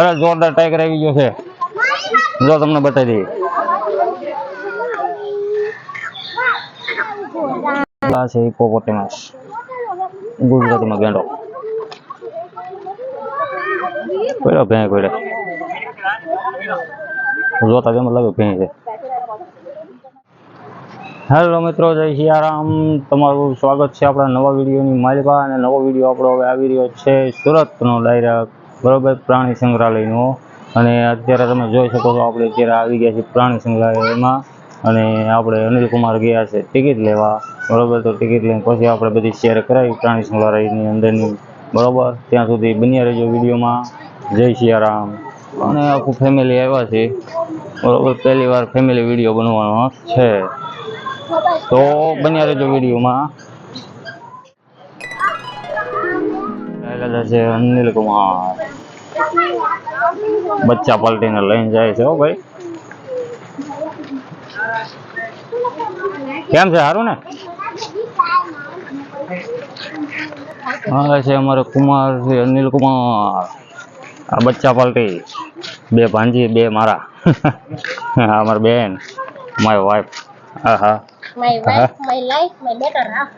અરે જોરદાર ટાઈગર આવી ગયો છે. જો તમને બતાવી દઈએ. આ છે હિપોપોટેમસ ગુજરાતીમાં ગેંડો. ભેં કોઈડે જોતા જેમ લાગે ભેં છે? હેલો મિત્રો, જય સિયારામ. તમારું સ્વાગત છે આપણા નવા વિડીયોની. માલિકા અને નવો વીડિયો આપણો હવે આવી રહ્યો છે. સુરતનો ડાયરેક્ટ બરોબર? પ્રાણી સંગ્રહાલયનો. અને અત્યારે તમે જોઈ શકો છો, આપણે અત્યારે આવી ગયા છીએ પ્રાણી સંગ્રહાલયમાં. અને આપણે અનિલ કુમાર ગયા છે ટિકિટ લેવા. બરોબર? તો ટિકિટ લઈને પછી આપણે બધી શેર કરાવી પ્રાણી સંગ્રહાલયની અંદરની. બરોબર? ત્યાં સુધી બન્યા રહેજો વિડીયોમાં. જય સિયારામ અને આખું ફેમિલી આવ્યા છે. બરોબર? પહેલી વાર ફેમિલી વીડિયો બનવાનો છે. તો બન્યા રહેજો વિડીયોમાં. છે અનિલ કુમાર બચ્ચા પલટીને લઈને જાય છે હો ભાઈ. કેમ છે સારું ને? હા છે અમારે કુમાર છે અનિલ કુમાર. આ બચ્ચા પલટી. બે ભાંજી બે મારા. અમારી બેન મારી વાઈફ હા હા. half.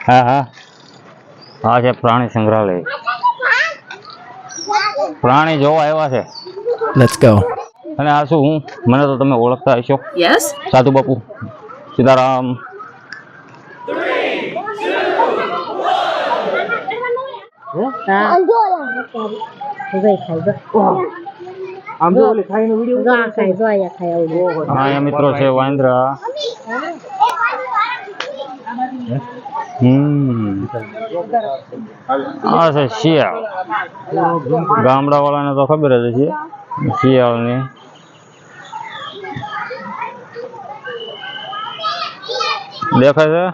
હા હા. છે પ્રાણી સંગ્રહાલય. પ્રાણી જોવા આવ્યા છે. લેટ્સ ગો અને આ શું હું? મને તો તમે ઓળખતા હશો. યસ સાધુ બાપુ સીતારામ. મિત્રો છે ખાઈ જો આમ જો ઓલી ખાઈને વિડિયો જો આ ખાઈ જો અહીંયા ખાઈ આવું હા અહીંયા મિત્રો છે વાંદરા આ છે શિયાળ. ગામડા વાળાને તો ખબર જ છે શિયાળની. દેખાય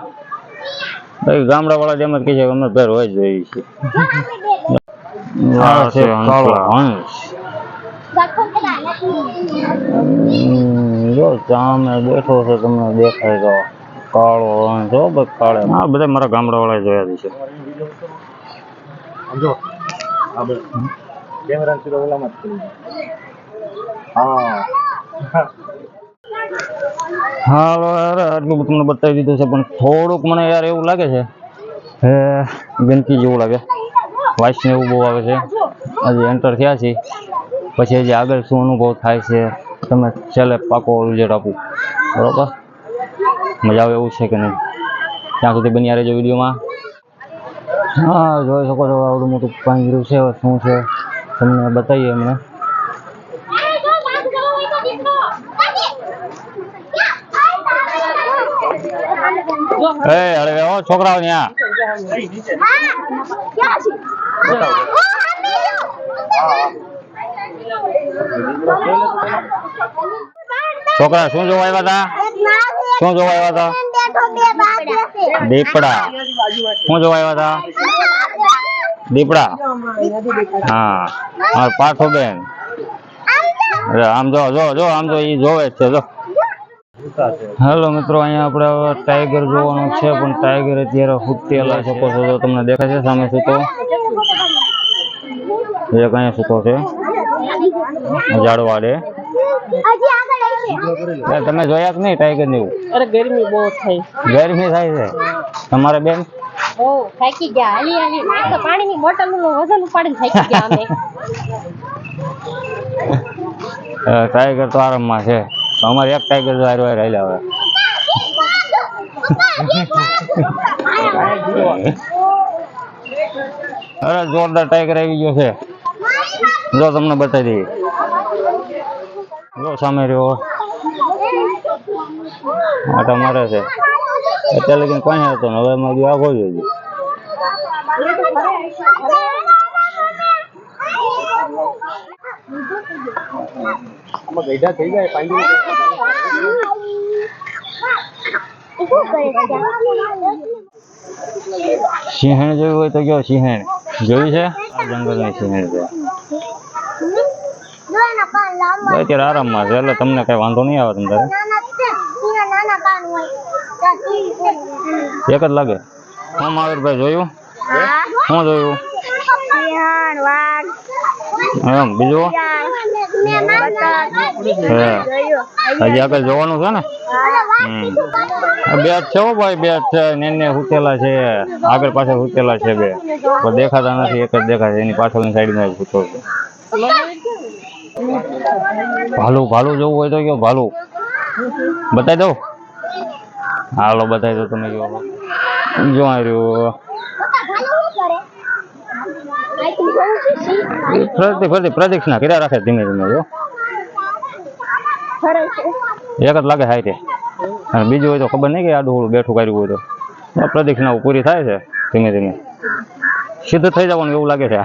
છે? ગામડા વાળા જેમ જ કહે છે અમને અમે ઘર હોય જ જોઈએ છે. બેઠો છે તમને દેખાય તો. કાળો જો કાળે. હા બધા મારા ગામડા વાળા જોયા છે. જો કેમેરા સીધો ઓલામાં જ હા. હાલો યાર આટલું બધું તમને બતાવી દીધું છે પણ થોડુંક મને યાર એવું લાગે છે. હે? ગંદકી જેવું લાગે. વાઇસ ને એવું બહુ આવે છે. હજી એન્ટર થયા છે પછી હજી આગળ શું અનુભવ થાય છે તમે છેલ્લે પાકો રિઝલ્ટ આપું. બરોબર? મજા આવે એવું છે કે નહીં? ત્યાં સુધી બન્યા રહેજો વિડીયોમાં. હા જોઈ શકો છો આવડું મોટું પાંજરું છે શું છે તમને બતાવીએ અમને એ અરે હો છોકરાઓ ત્યાં. છોકરા શું જોવા આવ્યા હતા શું જોવા આવ્યા હતા દીપડા. શું જોવા આવ્યા હતા દીપડા. હા હા પાઠો બેન. અરે આમ જો જો જો આમ તો ઈ જોવે જ છે જો. હેલો મિત્રો અહીંયા આપણે હવે ટાઈગર જોવાનું છે પણ ટાઈગર અત્યારે હુતેલા શકો છો જો તમને દેખાય છે સામે સૂતો. એક અહીંયા સૂતો છે. ઝાડવાડે એ તમે જોયા કે નહીં ટાઈગર ને એવું અરે ગરમી બહુ થઈ. ગરમી થાય છે? તમારા બેન? ઓ થાકી ગયા. હાલી હાલી. આ તો પાણીની બોટલનું વજન ઉપાડીને થાકી ગયા અમે. ટાઈગર તો આરામમાં છે. અમારે એક ટાઈગર જો હારો હાલ્યા હવે. અરે જોરદાર ટાઈગર આવી ગયો છે. જો તમને બતાવી દઈએ. જો સામે રહ્યો. આટા મારે છે. અત્યારે લગીને કોઈ હતો ને હવે એમાં ગયો આખો જ ગઈઢા થઈ જાય પાંજરું સિંહણ જોયું હોય તો કયો સિંહણ? જોયું છે? આ જંગલની સિંહણ છે. અત્યારે આરામમાં છે એટલે તમને કઈ વાંધો નહીં આવે તમને એક જ લાગે. હું મહાવીરભાઈ જોયું? શું જોયું? આગળ ને? બે છે ભાઈ બે છે. નેને હુતેલા છે. આગળ પાછળ હુતેલા છે બે. પણ દેખાતા નથી, એક જ દેખાય છે. એની પાછળની સાઈડમાં સાઈડમાં છે. ભાલુ ભાલુ જોવું હોય તો કયો, ભાલુ. બતાવી દઉં? હાલો બતાવી દો તમે જો જો રહ્યું. ફરતી પ્રદક્ષિણા કર્યા રાખે ધીમે ધીમે, જો. એક જ લાગે હાઈટે. અને બીજું હોય તો ખબર નહીં કે આડું ઓળું બેઠું કર્યું હોય તો. પ્રદક્ષિણાઓ પૂરી થાય છે ધીમે ધીમે. સીધું થઈ જવાનું એવું લાગે છે.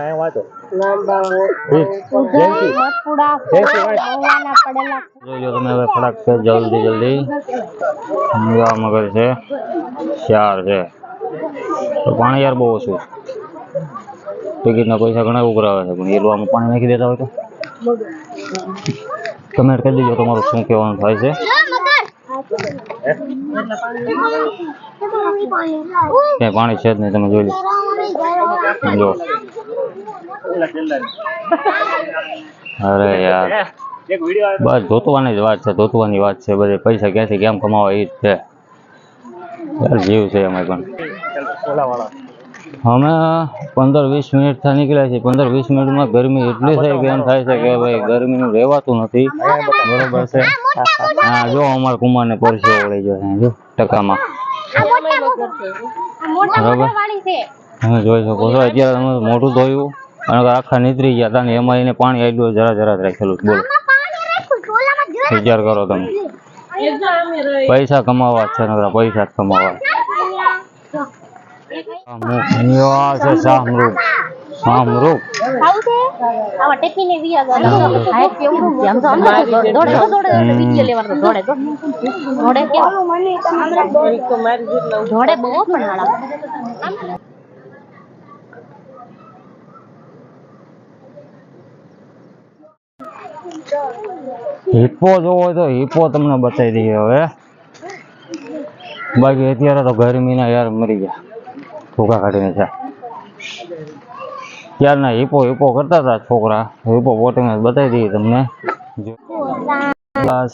હા એમ વાંચો મથુરા ભગવાનના પડેલા જોઈ લો તમે હવે ફટાક છે જલ્દી જલ્દી. આ મગર છે. ચાર છે. તો પાણી યાર બહુ ઓછું ટિકિટના પૈસા ઘણા ઉઘરાવે છે પણ એ લોકોમાં પાણી નાખી દેતા હોય તો. કમેન્ટ કરી દેજો તમારું શું કહેવાનું થાય છે. ક્યાંય પાણી છે જ નહીં તમે જોઈ લો. જો. અરે યાર. બસ ધોતવાની જ વાત છે ધોતવાની વાત છે બધી પૈસા ક્યાંથી કેમ કમાવા એ જ છે. યાર જીવ છે એમાં પણ. અમે પંદર વીસ મિનિટથી નીકળ્યા છીએ. પંદર વીસ મિનિટમાં ગરમી એટલી થઈ કે એમ થાય છે કે ભાઈ ગરમીનું રહેવાતું નથી. બરોબર છે? હા જો અમારા કુમારને પરસે વળી ગયો છે જો ટકામાં. બરોબર મોટા બરાબર. મોટા વાળી છે. તમે જોઈ શકો છો અત્યારે તમે મોઢું ધોયું. અને આખા નીતરી ગયા હતા ને એમાં એને પાણી આવેલું જરા જરા જ રાખેલું બોલો. વિચાર કરો તમે. પૈસા કમાવા છે નકરા પૈસા જ કમાવા. આ છે? ખાવું છે? આવા ટેપીને વિયા ગયા હાઈટ કેવડું છે? આમ તો અંદર દોડે દોડે દોડે દોડે વીડિયો લેવાનો દોડે તો દોડે કેમ દોડે બહુ પણ હાડા હિપ્પો જોવો હોય તો હિપ્પો તમને બતાવી દઈએ હવે. બાકી અત્યારે તો ગરમીના યાર મરી ગયા. ભૂખા કાઢીને છે. ત્યારના હિપ્પો હિપ્પો કરતા હતા છોકરા? હિપ્પો પોટેમસ બતાવી દઈએ તમને.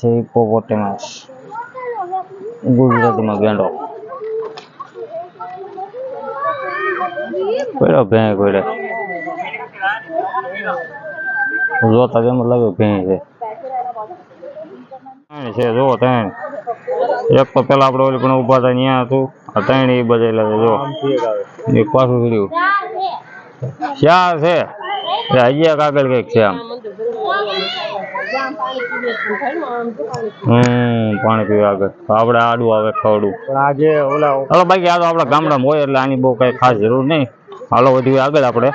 છે હિપ્પો પોટેમસ ગુજરાતીમાં ગેંડો પડ્યો ભેં પડ્યો. જોતા જ એમ લાગે છે. છે જો ત્રણ. એક તો પેલા આપણે ઓલી પણ ઊભા હતા ત્યાં હતું. આ ત્રણ એ બજાયેલા છે જો પાછું ફર્યું હજી કંઈક છે આમ. હમ પાણી પીવા આગળ. આપડે આડું આવે ખવડું. આજે ઓલા બાકી આ તો આપણા ગામડામાં હોય એટલે આની બહુ કઈ ખાસ જરૂર નહીં. હાલો વધુ આગળ આપણે.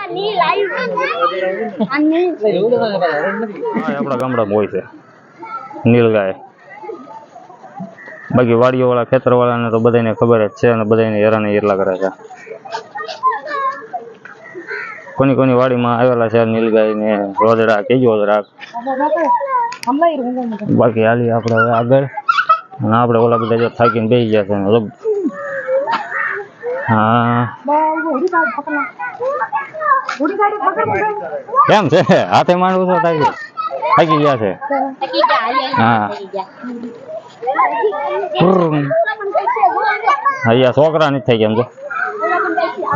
આપણા ગામડામાં હોય છે. નીલગાય. બાકી વાડીઓ વાળા ખેતર વાળાને તો બધાને ખબર જ છે અને બધાને હેરાન એટલા કરે છે. કોની કોની વાડીમાં આવેલા છે નીલગાય ને રોજડા કેજો જરાક બાકી હાલી આપણે હવે આગળ. અને આપણે ઓલા બધા જો થાકીને બેસી ગયા છે કેમ છે? હાથે માંડવું છો થાકી થાકી ગયા છે. હા. અહીંયા છોકરા નથી થઈ ગયા તો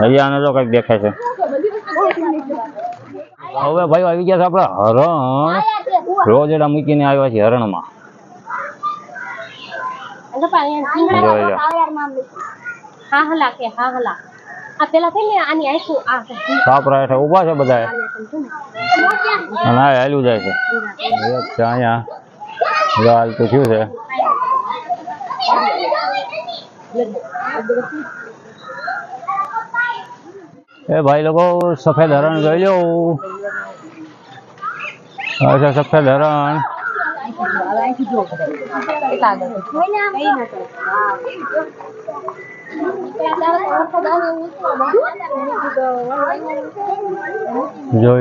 અહીંયા જો કંઈક દેખાય છે. હવે ભાઈ આવી ગયા છે આપડે હરણ. રોજડા મૂકીને આવ્યા છે હરણમાં. હા હલા કે હા હલા આ પેલા થઈ ને આની આખું આ સાપરા હેઠે ઊભા છે બધા અને આ હાલ્યું જાય છે. એક છે અહીંયા જો હાલતું થયું છે. એ ભાઈ લોકો સફેદ હરણ જોઈ લો. આ છે સફેદ હરણ. જોઈ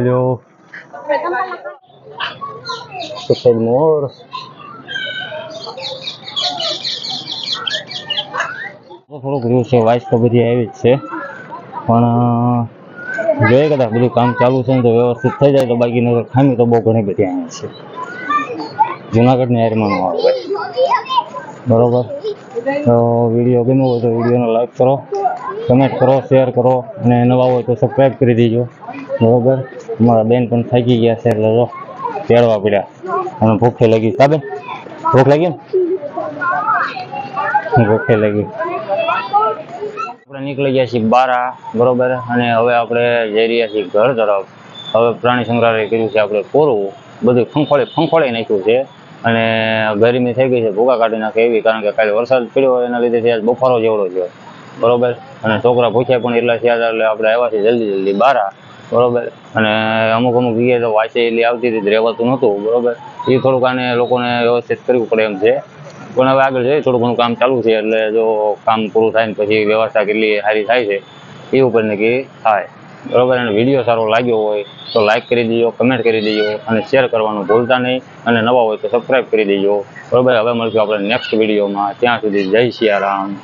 લો સફેદ મોર થોડુંક રહ્યું છે વાઇસ તો બધી આવી જ છે. પણ જોઈએ કદાચ બધું કામ ચાલુ છે ને તો વ્યવસ્થિત થઈ જાય તો બાકી નગર ખામી તો બહુ ઘણી બધી અહીંયા છે. જુનાગઢની હારમાં આવે. બરોબર? તો વીડિયો ગમ્યો હોય તો વિડીયોને લાઈક કરો કમેન્ટ કરો શેર કરો અને નવા હોય તો સબસ્ક્રાઈબ કરી દેજો. બરોબર? અમારા બેન પણ થાકી ગયા છે એટલે જો તેડવા પડ્યા. અને ભૂખે લાગી. સાબેન ભૂખ લાગી ને ભૂખે લાગી. આપણે નીકળી ગયા છીએ બારા, બરોબર? અને હવે આપણે જઈ રહ્યા છીએ ઘર તરફ. હવે પ્રાણી સંગ્રહાલય કર્યું છે આપણે કોરવું બધું ફંખોળી ફંખોળી નાખ્યું છે. અને ગરમી થઈ ગઈ છે, ભૂકા કાઢી નાખે એવી, કારણ કે કાલે વરસાદ પડ્યો એના લીધે આજ બફારો જેવડો છે બરોબર? અને છોકરા પૂછ્યા પણ એટલા છે એટલે આપણે આવ્યા છીએ જલ્દી જલ્દી બહાર. બરોબર? અને અમુક અમુક જગ્યાએ તો વાંચે એટલી આવતી હતી રહેવાતું નહોતું, બરોબર? એ થોડુંક આને લોકોને વ્યવસ્થિત કરવું પડે એમ છે. પણ હવે આગળ જઈએ, થોડું ઘણું કામ ચાલુ છે એટલે જો કામ પૂરું થાય ને પછી વ્યવસ્થા કેટલી સારી થાય છે, એ ઉપર નક્કી થાય. બરોબર? અને વીડિયો સારો લાગ્યો હોય તો લાઇક કરી દેજો કમેન્ટ કરી દેજો અને શેર કરવાનું ભૂલતા નહીં. અને નવા હોય તો સબસ્ક્રાઈબ કરી દેજો. બરોબર? હવે મળશું આપણે નેક્સ્ટ વિડીયોમાં ત્યાં સુધી જય સિયારામ